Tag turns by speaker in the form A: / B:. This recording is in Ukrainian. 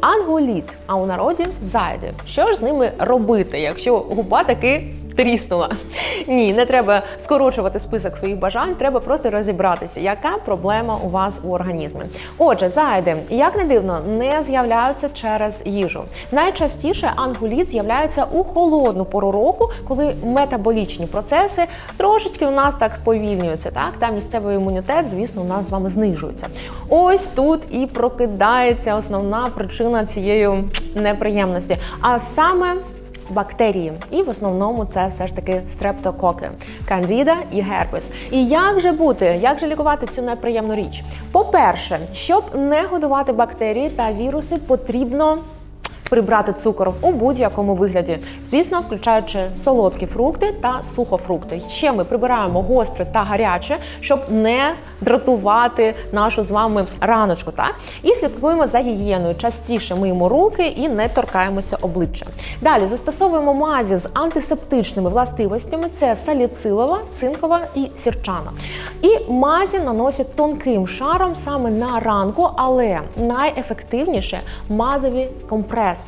A: Ангуліт, а у народі зайди. Що ж з ними робити, якщо губа таки тріснула? Ні, не треба скорочувати список своїх бажань, треба просто розібратися, яка проблема у вас у організмі. Отже, зайди, як не дивно, не з'являються через їжу. Найчастіше ангуліт з'являється у холодну пору року, коли метаболічні процеси трошечки у нас так сповільнюються. Так, та місцевий імунітет, звісно, у нас з вами знижується. Ось тут і прокидається основна причина цієї неприємності, а саме. Бактерії, і в основному це все ж таки стрептококи, кандіда і герпес. І як же бути, як же лікувати цю неприємну річ? По-перше, щоб не годувати бактерії та віруси, потрібно прибрати цукор у будь-якому вигляді, звісно, включаючи солодкі фрукти та сухофрукти. Ще ми прибираємо гостре та гаряче, щоб не дратувати нашу з вами раночку. Так і слідкуємо за гігієною. Частіше миємо руки і не торкаємося обличчя. Далі застосовуємо мазі з антисептичними властивостями: це саліцилова, цинкова і сірчана. І мазі наносять тонким шаром саме на ранку, але найефективніше мазові компреси.